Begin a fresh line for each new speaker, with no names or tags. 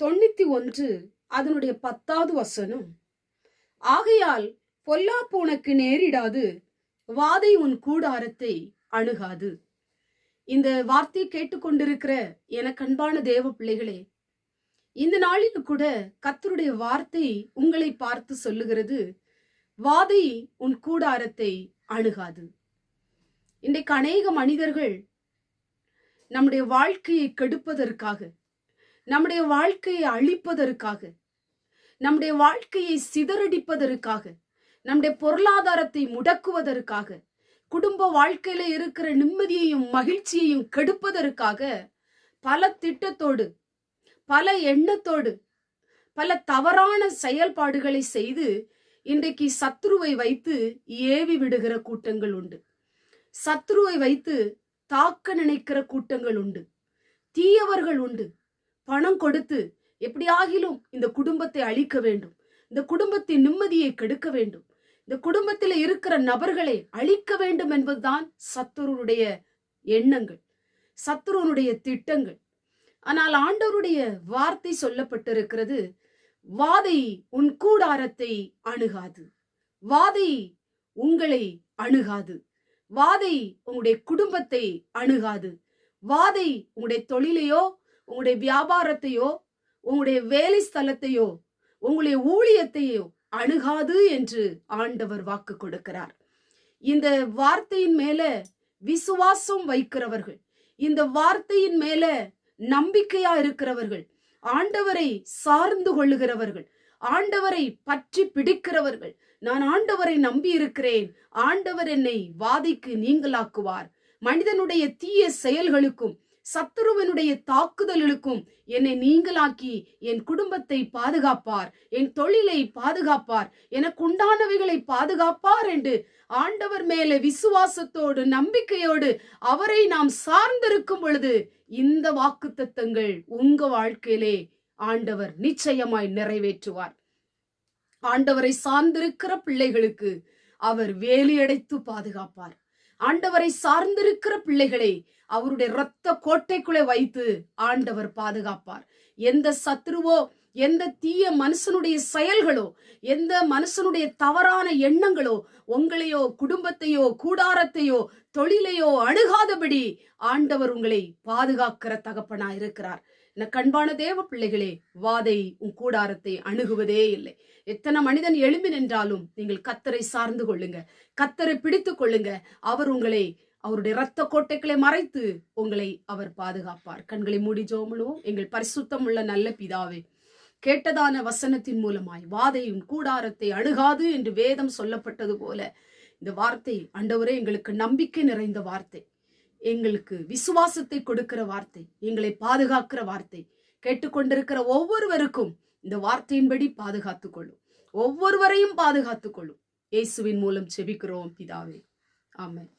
தொண்ணூத்தி ஒன்று அதனுடைய பத்தாவது வசனம். ஆகையால் பொல்லாப்பு உனக்கு நேரிடாது வாதை உன் கூடாரத்தை அணுகாது. இந்த வார்த்தை கேட்டுக்கொண்டிருக்கிற எனக்கு அன்பான தேவ பிள்ளைகளே இந்த நாளில் கூட கத்தருடைய வார்த்தை உங்களை பார்த்து சொல்லுகிறது வாதை உன் கூடாரத்தை அணுகாது. இன்றைக்கு அநேக மனிதர்கள் நம்முடைய வாழ்க்கையை கெடுப்பதற்காக நம்முடைய வாழ்க்கையை அழிப்பதற்காக நம்முடைய வாழ்க்கையை சிதறடிப்பதற்காக நம்முடைய பொருளாதாரத்தை முடக்குவதற்காக குடும்ப வாழ்க்கையில இருக்கிற நிம்மதியையும் மகிழ்ச்சியையும் கெடுப்பதற்காக பல திட்டத்தோடு பல எண்ணத்தோடு பல தவறான செயல்பாடுகளை செய்து இன்றைக்கு சத்ருவை வைத்து ஏவி விடுகிற கூட்டங்கள் உண்டு. சத்ருவை வைத்து தாக்க நினைக்கிற கூட்டங்கள் உண்டு. தீயவர்கள் உண்டு. பணம் கொடுத்து எப்படியாகிலும் இந்த குடும்பத்தை அழிக்க வேண்டும். இந்த குடும்பத்தின் நிம்மதியை கெடுக்க வேண்டும். இந்த குடும்பத்தில் இருக்கிற நபர்களை அழிக்க வேண்டும் என்பதுதான் சத்துருடைய எண்ணங்கள் சத்துருனுடைய திட்டங்கள். ஆனால் ஆண்டவருடைய வார்த்தை சொல்லப்பட்டிருக்கிறது வாதை உன் கூடாரத்தை அணுகாது. வாதை உங்களை அணுகாது. வாதை உங்களுடைய குடும்பத்தை அணுகாது. வாதை உங்களுடைய தொழிலையோ உங்களுடைய வியாபாரத்தையோ உங்களுடைய வேலை ஸ்தலத்தையோ உங்களுடைய ஊழியத்தையோ அணுகாது என்று ஆண்டவர் வாக்கு கொடுக்கிறார். இந்த வார்த்தையின் மேல விசுவாசம் வைக்கிறவர்கள் இந்த வார்த்தையின் மேல நம்பிக்கையா இருக்கிறவர்கள் ஆண்டவரை சார்ந்து கொள்ளுகிறவர்கள் ஆண்டவரை பற்றி பிடிக்கிறவர்கள் நான் ஆண்டவரை நம்பி இருக்கிறேன் ஆண்டவர் என்னை வாதைக்கு நீங்களாக்குவார். மனிதனுடைய தீய செயல்களுக்கும் சத்துருவனுடைய தாக்குதல்களுக்கும் என்னை நீங்களாக்கி என் குடும்பத்தை பாதுகாப்பார் என் தொழிலை பாதுகாப்பார் எனக்கு உண்டானவைகளை பாதுகாப்பார் என்று ஆண்டவர் மேல விசுவாசத்தோடு நம்பிக்கையோடு அவரை நாம் சார்ந்திருக்கும் பொழுது இந்த வாக்குத்தத்தங்கள் உங்க வாழ்க்கையிலே ஆண்டவர் நிச்சயமாய் நிறைவேற்றுவார். ஆண்டவரை சார்ந்திருக்கிற பிள்ளைகளுக்கு அவர் வேலியடைத்து பாதுகாப்பார். ஆண்டவரை சார்ந்திருக்கிற பிள்ளைகளை அவருடைய இரத்த கோட்டைக்குள்ளே வைத்து ஆண்டவர் பாதுகாப்பார். எந்த சத்ருவோ எந்த தீய மனுஷனுடைய செயல்களோ எந்த மனுஷனுடைய தவறான எண்ணங்களோ உங்களையோ குடும்பத்தையோ கூடாரத்தையோ தொழிலையோ அணுகாதபடி ஆண்டவர் உங்களை பாதுகாக்கிற தகப்பனா இருக்கிறார். என கண்பான தேவ பிள்ளைகளே வாதை உன் கூடாரத்தை அணுகுவதே இல்லை. எத்தனை மனிதன் எழும்பி நின்றாலும் நீங்கள் கத்தரை சார்ந்து கொள்ளுங்க. கத்தரை பிடித்து கொள்ளுங்க. அவர் உங்களை அவருடைய இரத்த கோட்டைகளை மறைத்து உங்களை அவர் பாதுகாப்பார். கண்களை மூடி ஜோமனுவோம் எங்கள் பரிசுத்தம் உள்ள நல்ல பிதாவே கேட்டதான வசனத்தின் மூலமாய் வாதையும் கூடாரத்தை அணுகாது என்று வேதம் சொல்லப்பட்டது போல இந்த வார்த்தை அண்டவரே எங்களுக்கு நம்பிக்கை நிறைந்த வார்த்தை எங்களுக்கு விசுவாசத்தை கொடுக்கிற வார்த்தை எங்களை பாதுகாக்கிற வார்த்தை கேட்டுக்கொண்டிருக்கிற ஒவ்வொருவருக்கும் இந்த வார்த்தையின்படி பாதுகாத்துக் கொள்ளும். ஒவ்வொருவரையும் பாதுகாத்துக் கொள்ளும். இயேசுவின் மூலம் செபிக்கிறோம் பிதாவே. ஆமாம்